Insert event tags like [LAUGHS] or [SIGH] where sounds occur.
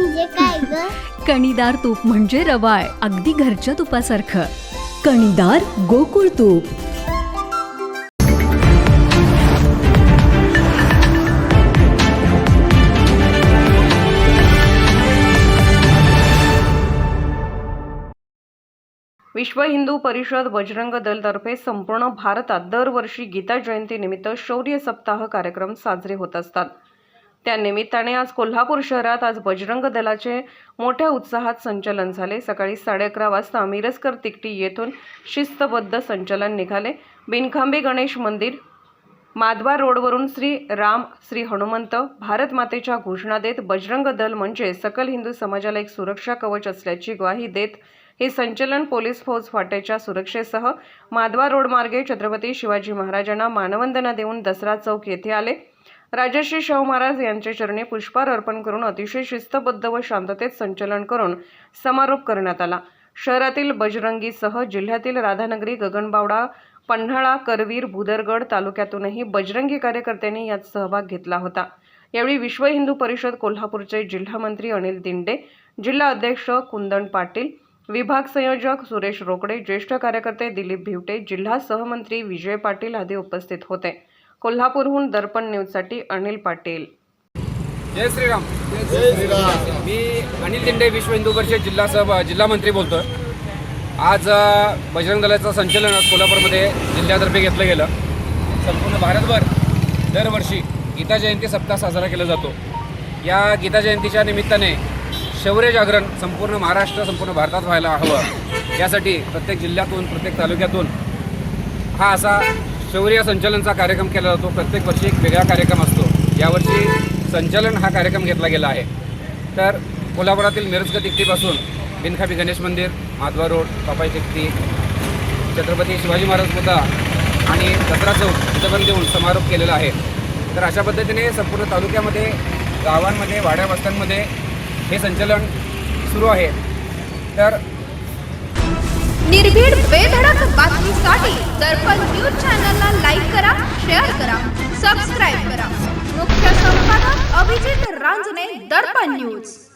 म्हणजे काय ग? [LAUGHS] कणीदार तूप म्हणजे रवाळ अगदी घरच्या तुपासारखं. कणीदार गोकुळ तूप. विश्व हिंदू परिषद बजरंग दलतर्फे संपूर्ण भारतात दरवर्षी गीता जयंतीनिमित्त शौर्य सप्ताह कार्यक्रम साजरे होत असतात. त्या निमित्ताने आज कोल्हापूर शहरात आज बजरंग दलाचे मोठ्या उत्साहात संचलन झाले. सकाळी साडे अकरा वाजता मिरजकर तिकटी येथून शिस्तबद्ध संचलन निघाले. बिनखांबी गणेश मंदिर माधवा रोडवरून श्री राम श्री हनुमंत भारत मातेच्या घोषणा देत बजरंग दल म्हणजे सकल हिंदू समाजाला एक सुरक्षा कवच असल्याची ग्वाही देत हे संचलन पोलीस फौज फाट्याच्या सुरक्षेसह माधवा रोड मार्गे छत्रपती शिवाजी महाराजांना मानवंदना देऊन दसरा चौक येथे आले. राजर्षी शाहू महाराज यांच्या चरणी पुष्पार अर्पण करून अतिशय शिस्तबद्ध व शांततेत संचलन करून समारोप करण्यात आला. शहरातील बजरंगीसह जिल्ह्यातील राधानगरी गगनबावडा पन्हाळा करवीर भुदरगड तालुक्यातूनही बजरंगी कार्यकर्त्यांनी यात सहभाग घेतला होता. यावेळी विश्व हिंदू परिषद कोल्हापूरचे जिल्हामंत्री अनिल दिंडे जिल्हा अध्यक्ष कुंदन पाटील विभाग संयोजक सुरेश रोकडे ज्येष्ठ कार्यकर्ते दिलीप भिवटे जिल्हा सहमंत्री विजय पाटील आदी उपस्थित होते. कोल्हापूरहून दर्पण न्यूजसाठी अनिल पाटील. जय श्रीराम. मी अनिल दिंडे विश्व हिंदू परिषद जिल्हा सह जिल्हा मंत्री बोलतोय. आज बजरंग दलाचं संचलन आज कोल्हापूरमध्ये जिल्ह्यातर्फे घेतलं गेलं. संपूर्ण भारतभर दरवर्षी गीता जयंती सप्ताह साजरा केला जातो. या गीता जयंतीच्या निमित्ताने शौर्य जागरण संपूर्ण महाराष्ट्र संपूर्ण भारतात व्हायला हवं. यासाठी प्रत्येक जिल्ह्यातून प्रत्येक तालुक्यातून हा असा शौर्य संचलनचा कार्यक्रम केला जातो. प्रत्येक वर्षी एक वेगळा कार्यक्रम असतो. यावर्षी संचलन हा कार्यक्रम घेतला गेला आहे. तर कोल्हापुरातील मिरजगत तिकटीपासून बिनखाबी गणेश मंदिर माधवा रोड पापाई तिकटी छत्रपती शिवाजी महाराज मुद्दा आणि दसरा चौक इथं पण देऊन समारोप केलेला आहे. तर अशा पद्धतीने संपूर्ण तालुक्यामध्ये गावांमध्ये वाड्या वस्त्यांमध्ये हे संचलन सुरू आहे. तर निर्भीड बेधडक बातमीसाठी darba news.